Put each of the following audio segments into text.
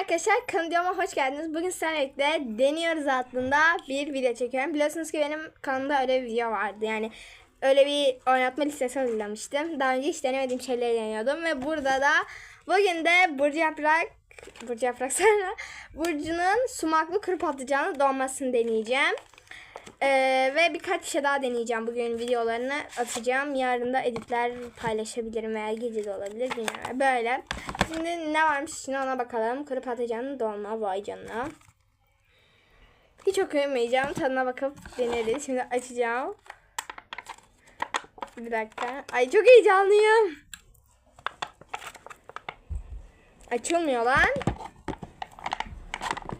arkadaşlar kanalıma hoş geldiniz. Bugün sizlerle deniyoruz adında bir video çekiyorum. Biliyorsunuz ki benim kanalımda öyle bir video vardı. Yani öyle bir oynatma listesi hazırlamıştım. Daha önce hiç denemediğim şeyleri deniyordum. Ve burada da bugün de Burcu Yaprak Burcu Yaprak sonra Burcu'nun sumaklı kuru patlıcanı dolmasını deneyeceğim. Ee, ve birkaç şey daha deneyeceğim. Bugün videolarını atacağım. Yarın da editler paylaşabilirim veya gece de olabilir. Bilmiyorum. Böyle. Şimdi ne varmış içine ona bakalım. Kuru patlıcanlı dolma. Vay canına. Hiç okuyamayacağım. Tadına bakıp deneriz. Şimdi açacağım. Bir dakika. Ay çok heyecanlıyım. Açılmıyor lan.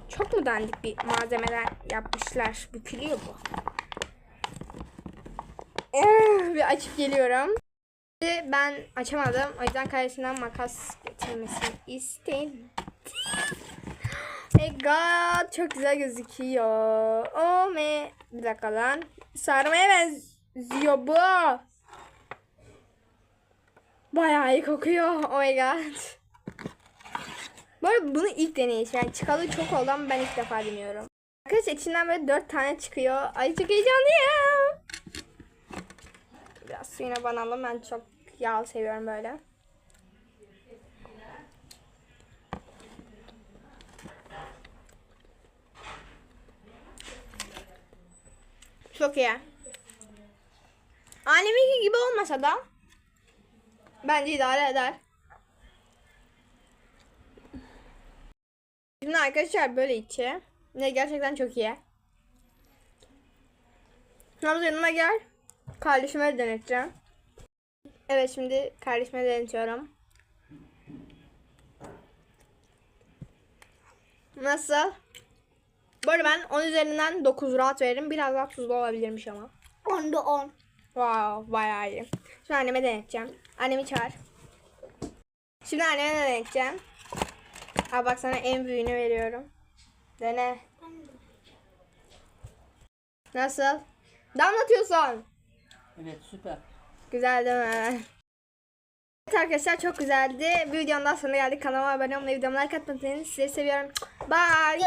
Çok mu dandik bir malzemeler yapmışlar? Bükülüyor bu. Eh, Bir açıp geliyorum. Ben açamadım. O yüzden kardeşimden makas getirmesini istedim. My god çok güzel gözüküyor. Oh me. Bir dakika lan. Sarmaya benziyor bu. Bayağı iyi kokuyor. Oh my god. Bu arada bunu ilk deneyişim. Yani çıkalı çok oldu ama ben ilk defa deniyorum. Arkadaşlar içinden böyle dört tane çıkıyor. Ay çok heyecanlıyım. Biraz suyuna banalım. Ben çok yağ seviyorum böyle. Çok iyi. Anneminki gibi olmasa da bence idare eder. Şimdi arkadaşlar böyle içi. Ne gerçekten çok iyi. Hamza yanıma gel. Kardeşime de deneteceğim. Evet şimdi kardeşime de denetiyorum. Nasıl? Arada ben 10 üzerinden 9 rahat veririm. Biraz daha tuzlu olabilirmiş ama. 10'da 10. Wow bayağı iyi. Şimdi anneme deneteceğim. Annemi çağır. Şimdi anneme de deneteceğim. Al bak sana en büyüğünü veriyorum. Dene. Nasıl? Damlatıyorsun. Evet süper. Güzel değil mi? Evet arkadaşlar çok güzeldi. Bir videonun daha sonuna geldik. Kanalıma abone olmayı, videomu like atmayı unutmayın. Sizi seviyorum. Bye.